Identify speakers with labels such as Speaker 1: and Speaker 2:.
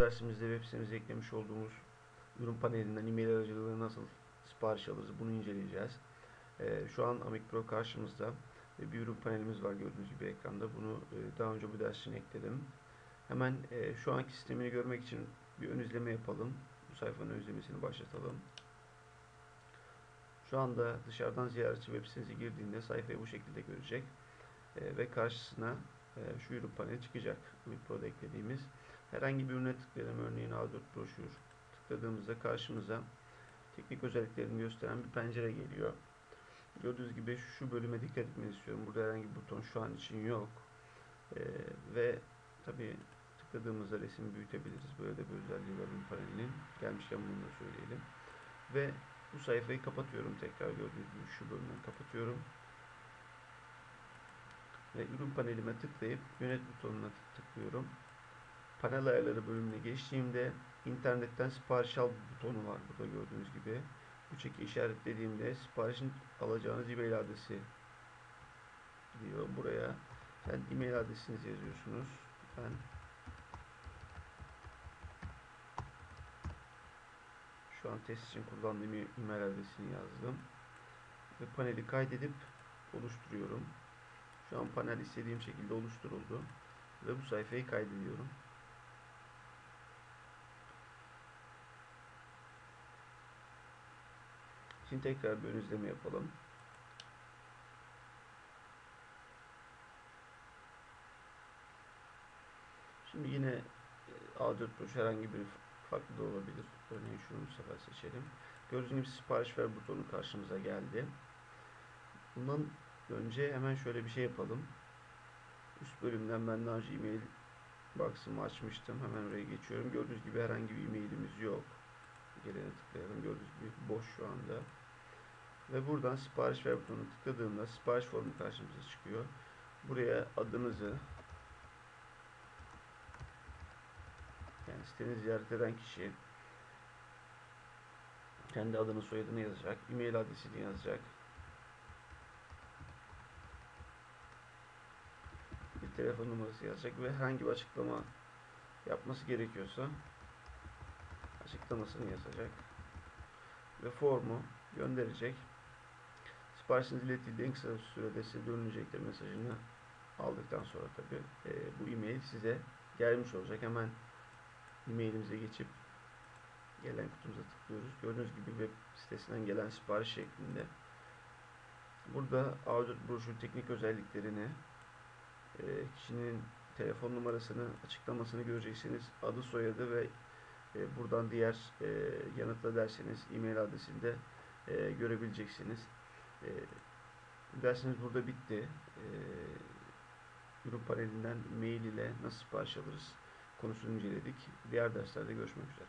Speaker 1: dersimizde web sitemize eklemiş olduğumuz ürün panelinden e-mail aracılığıyla nasıl sipariş alırız bunu inceleyeceğiz. Ee, şu an Amic Pro karşımızda bir ürün panelimiz var gördüğünüz gibi ekranda. Bunu e, daha önce bu ders için ekledim. Hemen e, şu anki sistemini görmek için bir ön izleme yapalım. Bu sayfanın ön izlemesini başlatalım. Şu anda dışarıdan ziyaretçi web sitenize girdiğinde sayfayı bu şekilde görecek. E, ve karşısına e, şu ürün paneli çıkacak. Amic Pro'da eklediğimiz. Herhangi bir ürüne tıklayalım. Örneğin A4 broşür. Tıkladığımızda karşımıza teknik özelliklerini gösteren bir pencere geliyor. Gördüğünüz gibi şu bölüme dikkat etmeni istiyorum. Burada herhangi bir buton şu an için yok. Ee, ve tabi tıkladığımızda resim büyütebiliriz. Böyle de bir özelliği var panelinin. Gelmişken bunu da söyleyelim. Ve bu sayfayı kapatıyorum tekrar. Gördüğünüz gibi şu bölümden kapatıyorum. Ve ürün panelime tıklayıp yönet butonuna tıklıyorum. Panel ayarları bölümüne geçtiğimde internetten sipariş al butonu var burada gördüğünüz gibi. Bu çeki işaretlediğimde siparişin alacağınız e-mail adresi diyor. Buraya sen e-mail adresinizi yazıyorsunuz. Ben şu an test için kullandığım e-mail adresini yazdım. Ve paneli kaydedip oluşturuyorum. Şu an panel istediğim şekilde oluşturuldu. Ve bu sayfayı kaydediyorum. Şimdi tekrar bir ön izleme yapalım. Şimdi yine e, A4 broş herhangi bir farklı da olabilir. Örneğin şunu bu sefer seçelim. Gördüğünüz gibi sipariş ver butonu karşımıza geldi. Bundan önce hemen şöyle bir şey yapalım. Üst bölümden ben daha önce box'ımı açmıştım. Hemen oraya geçiyorum. Gördüğünüz gibi herhangi bir e-mailimiz yok. Gelene tıklayalım. Gördüğünüz boş şu anda. Ve buradan sipariş ver butonuna tıkladığımda sipariş formu karşımıza çıkıyor. Buraya adınızı yani sitenizi ziyaret eden kişi kendi adını soyadını yazacak. E-mail adresini yazacak. Bir telefon numarası yazacak ve herhangi bir açıklama yapması gerekiyorsa açıklamasını yazacak ve formu gönderecek. Siparişiniz iletildiği en kısa sürede size dönülecektir mesajını aldıktan sonra tabi e, bu e-mail size gelmiş olacak. Hemen e-mailimize geçip gelen kutumuza tıklıyoruz. Gördüğünüz gibi web sitesinden gelen sipariş şeklinde. Burada A4 broşür teknik özelliklerini e, kişinin telefon numarasını açıklamasını göreceksiniz. Adı soyadı ve e, buradan diğer e, yanıtla derseniz e-mail adresini de e, görebileceksiniz. E, dersimiz burada bitti. E, ürün panelinden mail ile nasıl sipariş alırız konusunu inceledik. Diğer derslerde görüşmek üzere.